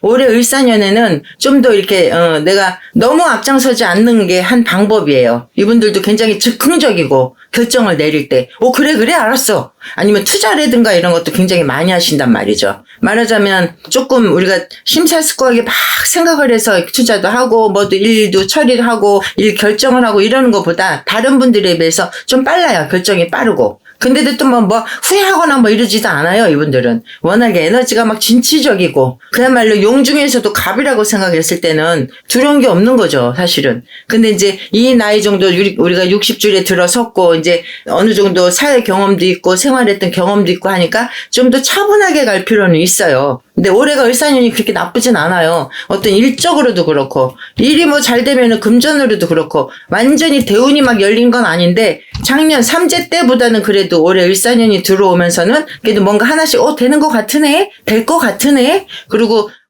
올해 을사년에는 좀 더 이렇게 어, 내가 너무 앞장서지 않는 게 한 방법이에요. 이분들도 굉장히 즉흥적이고 결정을 내릴 때, 오 그래 그래 알았어. 아니면 투자라든가 이런 것도 굉장히 많이 하신단 말이죠. 말하자면 조금 우리가 심사숙고하게 막 생각을 해서 투자도 하고 뭐도 일도 처리를 하고 일 결정을 하고 이러는 것보다 다른 분들에 비해서 좀 빨라요. 결정이 빠르고. 근데도 또 뭐, 뭐, 후회하거나 뭐 이러지도 않아요, 이분들은. 워낙에 에너지가 막 진취적이고, 그야말로 용 중에서도 갑이라고 생각했을 때는 두려운 게 없는 거죠, 사실은. 근데 이제 이 나이 정도 우리- 우리가 60줄에 들어섰고, 이제 어느 정도 사회 경험도 있고, 생활했던 경험도 있고 하니까 좀 더 차분하게 갈 필요는 있어요. 근데 올해가 을사년이 그렇게 나쁘진 않아요. 어떤 일적으로도 그렇고, 일이 뭐 잘 되면은 금전으로도 그렇고, 완전히 대운이 막 열린 건 아닌데, 작년 삼재 때보다는 그래도 올해 을사년이 들어오면서는 그래도 뭔가 하나씩, 어, 되는 것 같으네? 될 것 같으네? 그리고